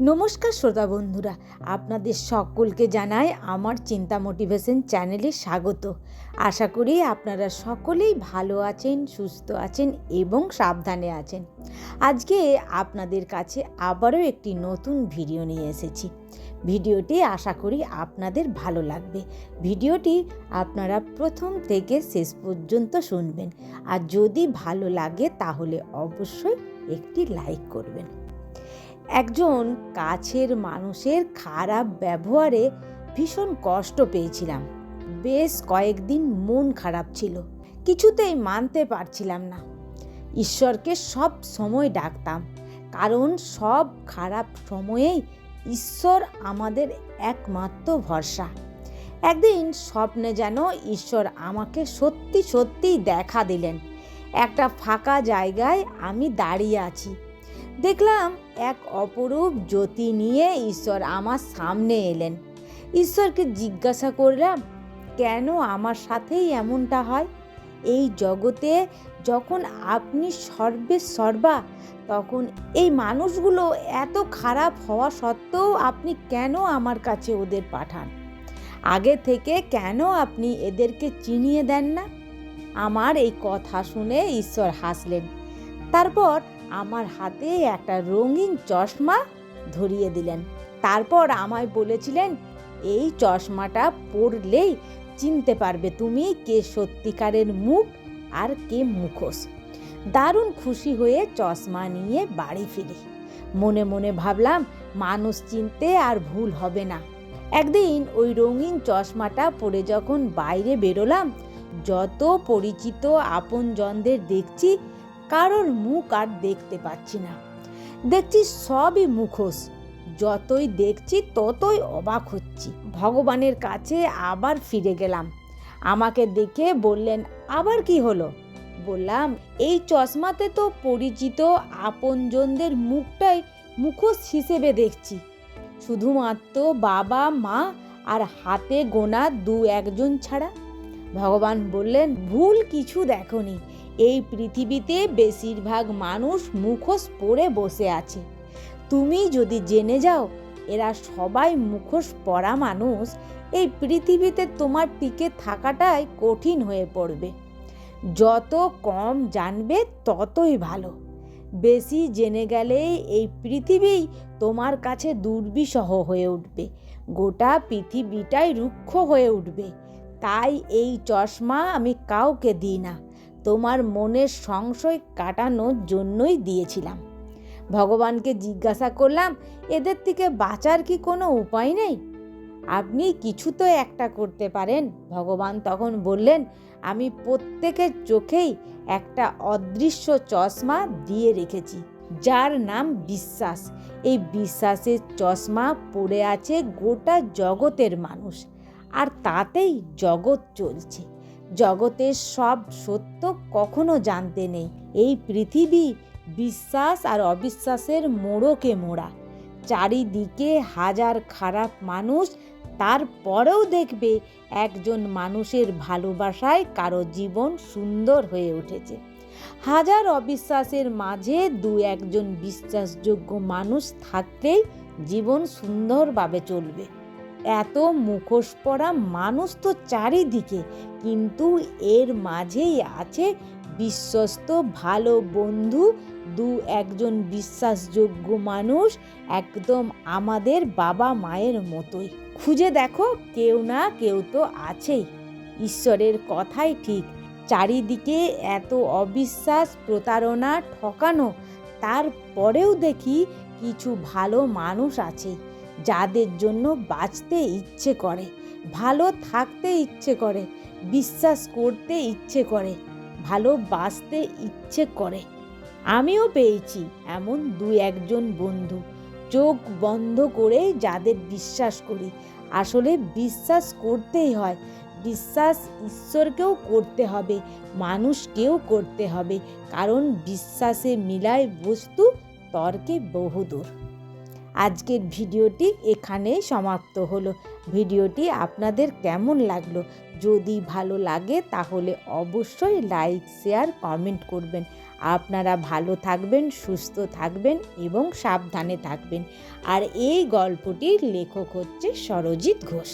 নমস্কার শ্রোতা বন্ধুরা, আপনাদের সকলকে জানাই আমার চিন্তা মোটিভেশন চ্যানেলে স্বাগত। আশা করি আপনারা সকলেই ভালো আছেন, সুস্থ আছেন এবং সাবধানে আছেন। আজকে আপনাদের কাছে আবারও একটি নতুন ভিডিও নিয়ে এসেছি। ভিডিওটি আশা করি আপনাদের ভালো লাগবে। ভিডিওটি আপনারা প্রথম থেকে শেষ পর্যন্ত শুনবেন। আর যদি ভালো লাগে তাহলে অবশ্যই একটি লাইক করবেন। একজন কাছের মানুষের খারাপ ব্যবহারে ভীষণ কষ্ট পেয়েছিলাম। বেশ কয়েকদিন মন খারাপ ছিল, কিছুতেই মানতে পারছিলাম না। ঈশ্বরকে সব সময় ডাকতাম, কারণ সব খারাপ সময়েই ঈশ্বর আমাদের একমাত্র ভরসা। একদিন স্বপ্নে যেন ঈশ্বর আমাকে সত্যি সত্যিই দেখা দিলেন। একটা ফাঁকা জায়গায় আমি দাঁড়িয়ে আছি। দেখলাম এক অপরূপ জ্যোতি নিয়ে ঈশ্বর আমার সামনে এলেন। ঈশ্বরকে জিজ্ঞাসা করলাম, কেন আমার সাথেই এমনটা হয়? এই জগতে যখন আপনি সর্বে সর্বা, তখন এই মানুষগুলো এত খারাপ হওয়া সত্ত্বেও আপনি কেন আমার কাছে ওদের পাঠান? আগে থেকে কেন আপনি এদেরকে চিনিয়ে দেন না? আমার এই কথা শুনে ঈশ্বর হাসলেন। তারপর আমার হাতে একটা রঙিন চশমা ধরিয়ে দিলেন। তারপর আমায় বলেছিলেন, এই চশমাটা পরলেই চিনতে পারবে তুমি কে সত্যিকারের মুখ আর কে মুখোশ। দারুণ খুশি হয়ে চশমা নিয়ে বাড়ি ফিরি। মনে মনে ভাবলাম, মানুষ চিনতে আর ভুল হবে না। একদিন ওই রঙিন চশমাটা পরে যখন বাইরে বেরোলাম, যত পরিচিত আপনজনদের দেখছি কারোর মুখ আর দেখতে পাচ্ছি না। দেখছি সবই মুখোশ। যতই দেখছি ততই অবাক হচ্ছি। ভগবানের কাছে আবার ফিরে গেলাম। আমাকে দেখে বললেন, আবার কি হলো? বললাম, এই চশমাতে তো পরিচিত আপনজনদের মুখটাই মুখোশ হিসেবে দেখছি। শুধুমাত্র বাবা, মা আর হাতে গোনা দু একজন ছাড়া? ভগবান বললেন, ভুল কিছু দেখনি। এই পৃথিবীতে বেশিরভাগ মানুষ মুখোশ পরে বসে আছে। তুমি যদি জেনে যাও, এরা সবাই মুখোশ পরা মানুষ, এই পৃথিবীতে তোমার টিকে থাকাটাই কঠিন হয়ে পড়বে। যত কম জানবে, ততই ভালো। বেশি জেনে গেলেই এই পৃথিবী তোমার কাছে দুর্বিষহ হয়ে উঠবে। গোটা পৃথিবীটাই রুক্ষ হয়ে উঠবে। তাই এই চশমা আমি কাউকে দিই না। তোমার মনের সংশয় কাটানোর জন্যই দিয়েছিলাম। ভগবানকে জিজ্ঞাসা করলাম, এদের থেকে বাঁচার কি কোনো উপায় নেই? আপনি কিছু তো একটা করতে পারেন। ভগবান তখন বললেন, আমি প্রত্যেকের চোখেই একটা অদৃশ্য চশমা দিয়ে রেখেছি, যার নাম বিশ্বাস। এই বিশ্বাসের চশমা পড়ে আছে গোটা জগতের মানুষ, আর তাতেই জগৎ চলছে। জগতের সব সত্য কখনো জানতে নেই। এই পৃথিবী বিশ্বাস আর অবিশ্বাসের মোড়কে মোড়া। চারিদিকে হাজার খারাপ মানুষ, তারপরেও দেখবে একজন মানুষের ভালোবাসায় কারও জীবন সুন্দর হয়ে উঠেছে। হাজার অবিশ্বাসের মাঝে দু একজন বিশ্বাসযোগ্য মানুষ থাকলেই জীবন সুন্দরভাবে চলবে। এত মুখোশ পরা মানুষ তো চারিদিকে, কিন্তু এর মাঝেই আছে বিশ্বস্ত ভালো বন্ধু, দু একজন বিশ্বাসযোগ্য মানুষ, একদম আমাদের বাবা মায়ের মতোই। খুঁজে দেখো, কেউ না কেউ তো আছেই। ঈশ্বরের কথাই ঠিক। চারিদিকে এত অবিশ্বাস, প্রতারণা ঠকানো, তারপরেও দেখি কিছু ভালো মানুষ আছে। যাদের জন্য বাঁচতে ইচ্ছে করে, ভালো থাকতে ইচ্ছে করে, বিশ্বাস করতে ইচ্ছে করে, ভালোবাসতে ইচ্ছে করে। আমিও পেয়েছি এমন দু একজন বন্ধু। চোখ বন্ধ করে যাদের বিশ্বাস করি, আসলে বিশ্বাস করতেই হয়। বিশ্বাস ঈশ্বরকেও করতে হবে, মানুষকেও করতে হবে, কারণ বিশ্বাসে মিলায় বস্তু, তর্কে বহুদূর। আজকের ভিডিওটি এখানে সমাপ্ত হলো। ভিডিওটি আপনাদের কেমন লাগল? যদি ভালো লাগে তাহলে অবশ্যই লাইক, শেয়ার, কমেন্ট করবেন। আপনারা ভালো থাকবেন, সুস্থ থাকবেন এবং সাবধানে থাকবেন। আর এই গল্পটির লেখক হচ্ছে সরজিৎ ঘোষ।